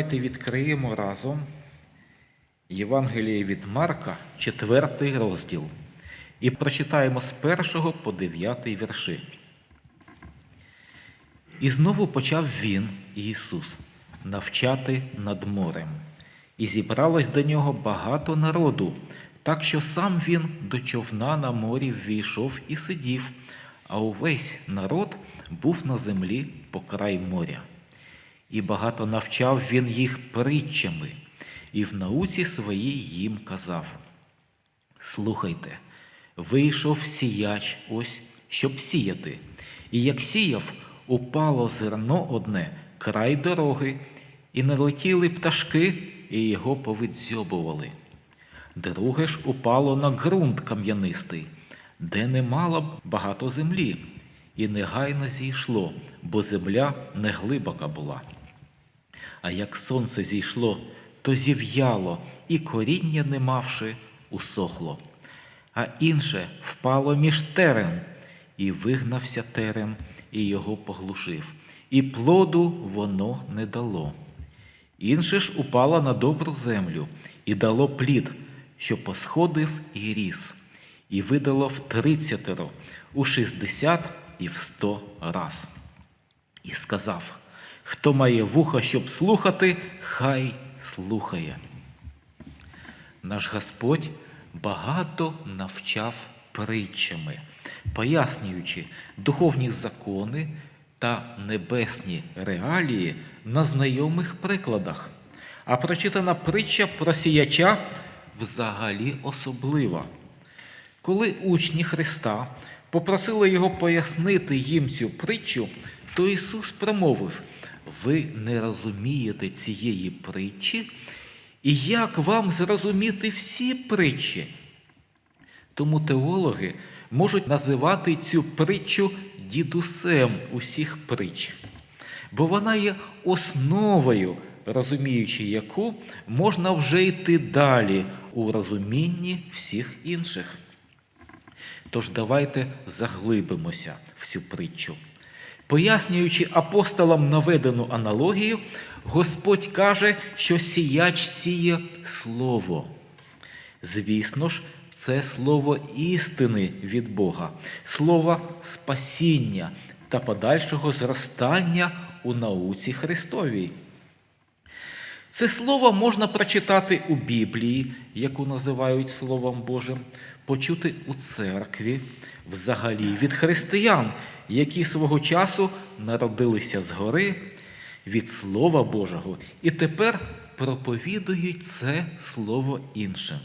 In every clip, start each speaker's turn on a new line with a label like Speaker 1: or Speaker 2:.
Speaker 1: давайте відкриємо разом Євангеліє від Марка, четвертий розділ, і прочитаємо з першого по дев'ятий вірші. І знову почав він, Ісус, навчати над морем. І зібралось до нього багато народу, так що сам він до човна на морі ввійшов і сидів, а увесь народ був на землі по край моря. І багато навчав він їх притчами, і в науці своїй їм казав: Слухайте, вийшов сіяч ось, щоб сіяти, і як сіяв, упало зерно одне край дороги, і налетіли пташки, і його повидзьобували. Друге ж упало на ґрунт кам'янистий, де не мало багато землі, і негайно зійшло, бо земля не глибока була. А як сонце зійшло, то зів'яло, і коріння не мавши, усохло. А інше впало між терен, і вигнався терен, і його поглушив, і плоду воно не дало. Інше ж упало на добру землю, і дало плід, що посходив і ріс, і видало в тридцятеро, у шістдесят і в сто раз. І сказав: Хто має вуха, щоб слухати, хай слухає. Наш Господь багато навчав притчами, пояснюючи духовні закони та небесні реалії на знайомих прикладах. А прочитана притча про сіяча взагалі особлива. Коли учні Христа попросили його пояснити їм цю притчу, то Ісус промовив: Ви не розумієте цієї притчі, і як вам зрозуміти всі притчі? Тому теологи можуть називати цю притчу дідусем усіх притч, бо вона є основою, розуміючи яку можна вже йти далі у розумінні всіх інших. Тож давайте заглибимося в цю притчу. Пояснюючи апостолам наведену аналогію, Господь каже, що сіяч сіє слово. Звісно ж, це слово істини від Бога, слово спасіння та подальшого зростання у науці Христовій. Це слово можна прочитати у Біблії, яку називають Словом Божим, почути у церкві, взагалі від християн, які свого часу народилися згори від Слова Божого і тепер проповідують це слово іншим.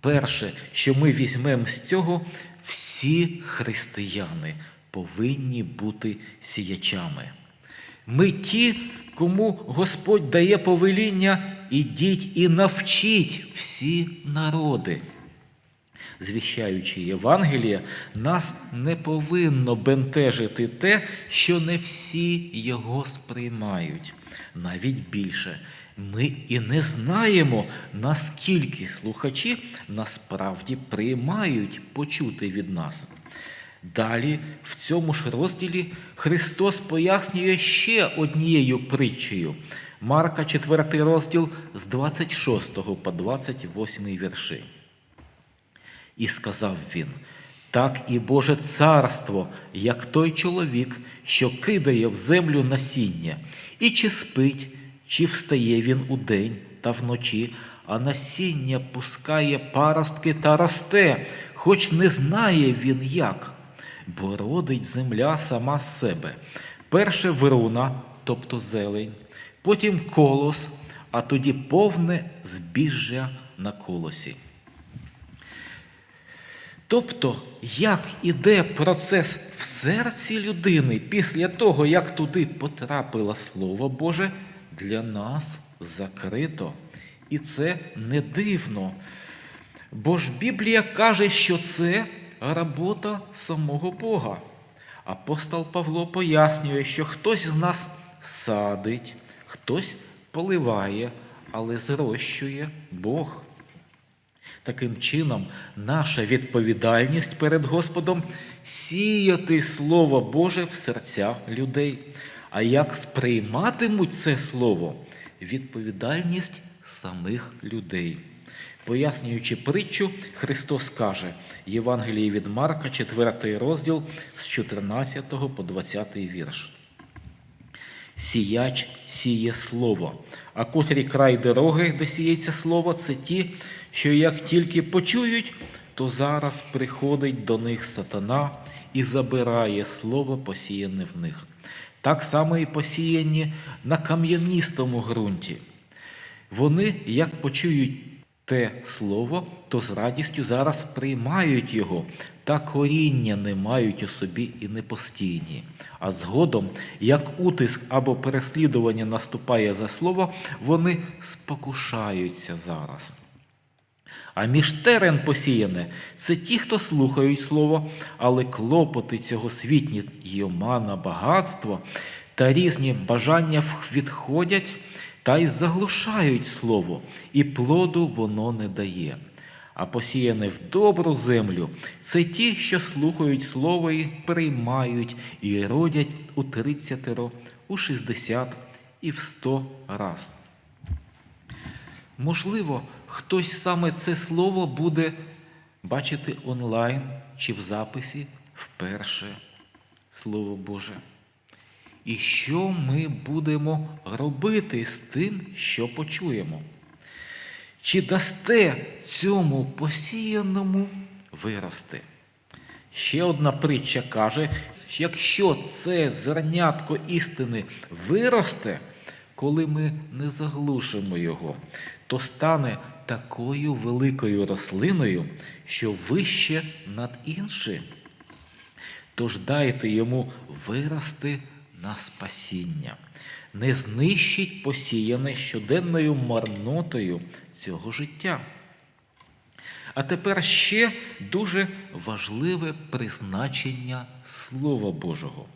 Speaker 1: Перше, що ми візьмемо з цього, всі християни повинні бути сіячами. Ми ті, кому Господь дає повеління, ідіть і навчіть всі народи. Звіщаючи Євангелія, нас не повинно бентежити те, що не всі його сприймають. Навіть більше, ми і не знаємо, наскільки слухачі насправді приймають почути від нас. Далі, в цьому ж розділі, Христос пояснює ще однією притчею. Марка, 4 розділ з 26 по 28 вірші. І сказав він: так і Боже царство, як той чоловік, що кидає в землю насіння, і чи спить, чи встає він удень та вночі, а насіння пускає паростки та росте, хоч не знає він як, бо родить земля сама з себе. Перше вируна, тобто зелень, потім колос, а тоді повне збіжжя на колосі. Тобто, як іде процес в серці людини після того, як туди потрапило Слово Боже, для нас закрито. І це не дивно. Бо ж Біблія каже, що це робота самого Бога. Апостол Павло пояснює, що хтось з нас садить, хтось поливає, але зрощує Бог. Таким чином, наша відповідальність перед Господом сіяти Слово Боже в серця людей. А як сприйматимуть це Слово, відповідальність самих людей. Пояснюючи притчу, Христос каже Євангелії від Марка, 4 розділ з 14 по 20 вірш. Сіяч сіє слово, а котрі край дороги, де сіється слово, це ті, що як тільки почують, то зараз приходить до них сатана і забирає слово, посіяне в них. Так само і посіяні на кам'яністому ґрунті. Вони, як почують те слово, то з радістю зараз приймають його, та коріння не мають у собі і не постійні. А згодом, як утиск або переслідування наступає за слово, вони спокушаються зараз. А між терен посіяне це ті, хто слухають слово, але клопоти цього світні й омана, багатство та різні бажання відходять та й заглушають слово, і плоду воно не дає. А посіяне в добру землю це ті, що слухають слово і приймають, і родять у тридцятеро, у шістдесят і в сто раз. Можливо, хтось саме це слово буде бачити онлайн чи в записі вперше, Слово Боже. І що ми будемо робити з тим, що почуємо? Чи дасте цьому посіяному вирости? Ще одна притча каже, якщо це зернятко істини виросте, коли ми не заглушимо його, то стане такою великою рослиною, що вище над інші. Тож дайте йому вирости на спасіння, не знищить посіяне щоденною марнотою цього життя. А тепер ще дуже важливе призначення Слова Божого.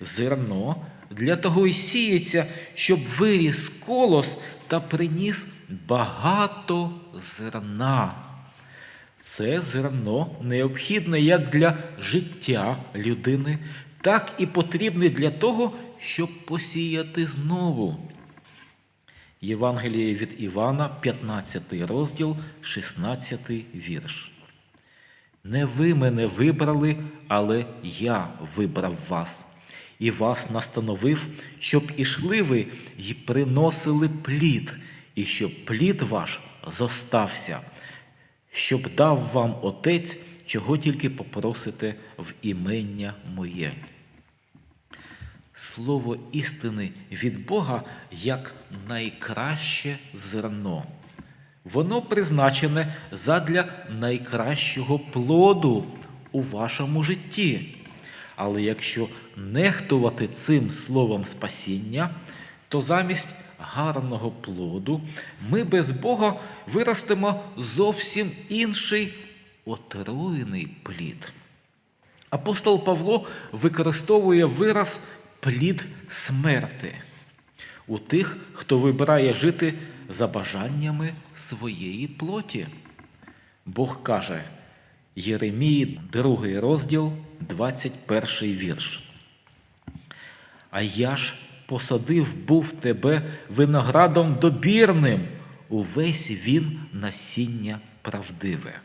Speaker 1: Зерно для того і сіється, щоб виріс колос та приніс багато зерна. Це зерно необхідне як для життя людини, так і потрібне для того, щоб посіяти знову. Євангеліє від Івана, 15 розділ, 16 вірш. Не ви мене вибрали, але я вибрав вас, і вас настановив, щоб ішли ви й приносили плід, і щоб плід ваш зостався, щоб дав вам Отець, чого тільки попросите в імення моє. Слово істини від Бога як найкраще зерно. Воно призначене задля найкращого плоду у вашому житті. Але якщо нехтувати цим словом спасіння, то замість гарного плоду ми без Бога виростемо зовсім інший отруєний плід. Апостол Павло використовує вираз плід смерти у тих, хто вибирає жити за бажаннями своєї плоті. Бог каже Єремії, 2 розділ, 21 вірш. А я ж посадив був тебе виноградом добірним, увесь він насіння правдиве.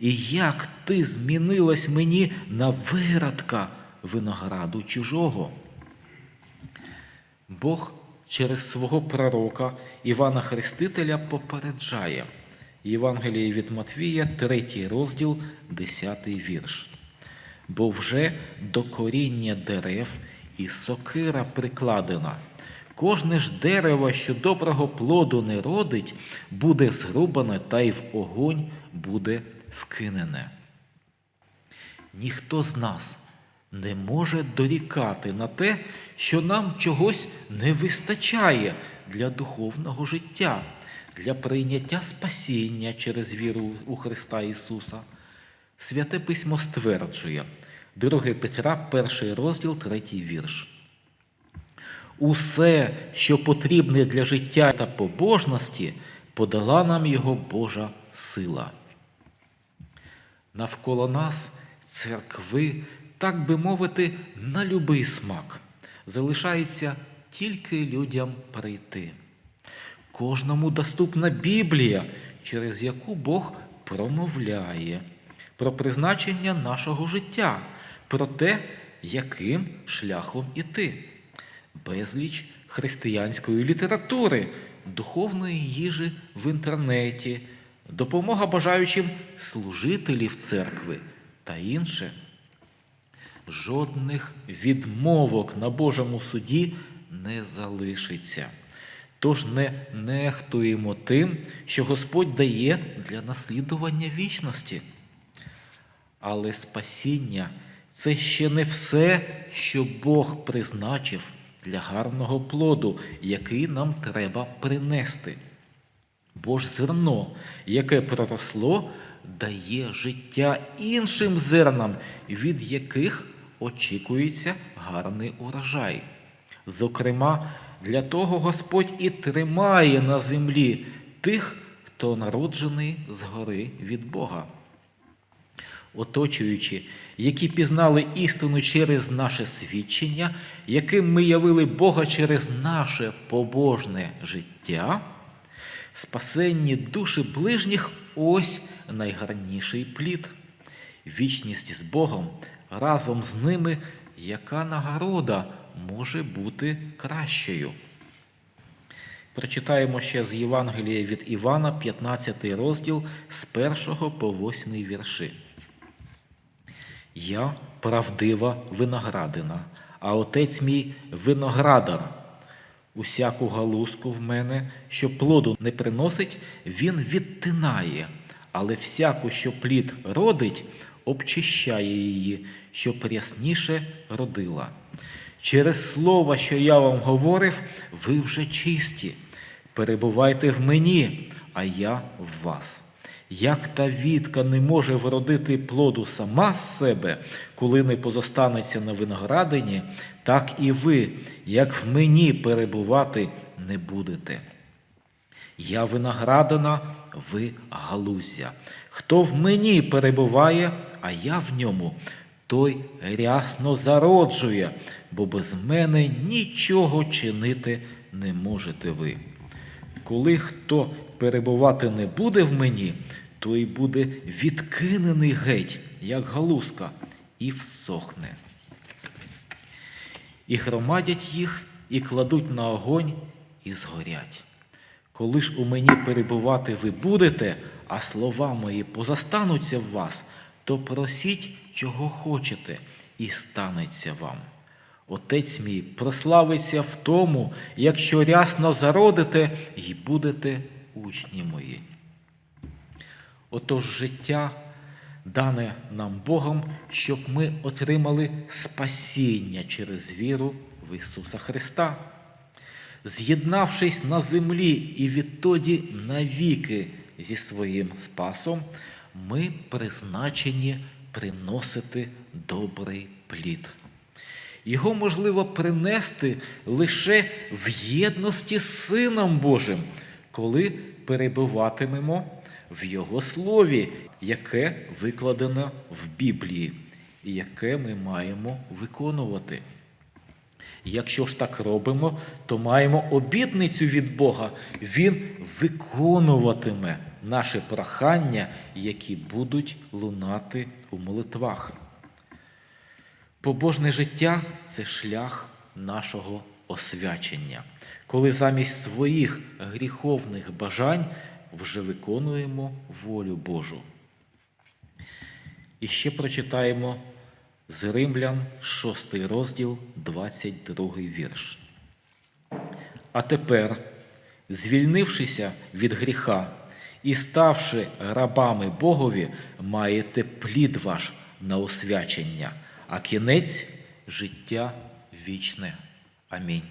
Speaker 1: І як ти змінилась мені на виродка винограду чужого? Бог через свого пророка Івана Хрестителя попереджає Євангеліє від Матвія, 3 розділ, 10 вірш. Бо вже до коріння дерев і сокира прикладена. Кожне ж дерево, що доброго плоду не родить, буде зрубане та й в огонь буде вкинене. Ніхто з нас не може дорікати на те, що нам чогось не вистачає для духовного життя, для прийняття спасіння через віру у Христа Ісуса. Святе письмо стверджує, 2 Петра, 1 розділ, 3 вірш. Усе, що потрібне для життя та побожності, подала нам його Божа сила. Навколо нас церкви так би мовити, на любий смак. Залишається тільки людям прийти. Кожному доступна Біблія, через яку Бог промовляє про призначення нашого життя, про те, яким шляхом іти. Безліч християнської літератури, духовної їжі в інтернеті, допомога бажаючим служителів церкви та інше. Жодних відмовок на Божому суді не залишиться. Тож не нехтуємо тим, що Господь дає для наслідування вічності. Але спасіння це ще не все, що Бог призначив для гарного плоду, який нам треба принести. Бо ж зерно, яке проросло, дає життя іншим зернам, від яких очікується гарний урожай. Зокрема, для того Господь і тримає на землі тих, хто народжений згори від Бога. Оточуючи, які пізнали істину через наше свідчення, яким ми явили Бога через наше побожне життя, спасенні душі ближніх ось найгарніший плід. Вічність з Богом разом з ними, яка нагорода може бути кращою. Прочитаємо ще з Євангелія від Івана, 15 розділ з 1 по 8 вірші. Я правдива виноградина, а отець мій виноградар. Усяку галузку в мене, що плоду не приносить, він відтинає, але всяку, що плід родить, обчищає її, щоб рясніше родила. Через слово, що я вам говорив, ви вже чисті. Перебувайте в мені, а я в вас. Як та вітка не може вродити плоду сама з себе, коли не позостанеться на виноградині, так і ви, як в мені перебувати не будете. Я виноградина, ви галузя. Хто в мені перебуває, а я в ньому, той рясно зароджує, бо без мене нічого чинити не можете ви. Коли хто перебувати не буде в мені, той буде відкинений геть, як галузка, і всохне. І громадять їх, і кладуть на огонь, і згорять. Коли ж у мені перебувати ви будете, а слова мої позастануться в вас, то просіть, чого хочете, і станеться вам. Отець мій прославиться в тому, якщо рясно зародите і будете учні мої. Отож життя дане нам Богом, щоб ми отримали спасіння через віру в Ісуса Христа. З'єднавшись на землі і відтоді навіки зі своїм Спасом, ми призначені приносити добрий плід. Його можливо принести лише в єдності з Сином Божим, коли перебуватимемо в Його Слові, яке викладено в Біблії, і яке ми маємо виконувати. Якщо ж так робимо, то маємо обітницю від Бога. Він виконуватиме наше прохання, які будуть лунати у молитвах. Побожне життя це шлях нашого освячення, коли замість своїх гріховних бажань вже виконуємо волю Божу. І ще прочитаємо з Римлян 6 розділ, 22 вірш. А тепер, звільнившися від гріха і ставши рабами Богові, маєте плід ваш на освячення, а кінець життя вічне. Амінь.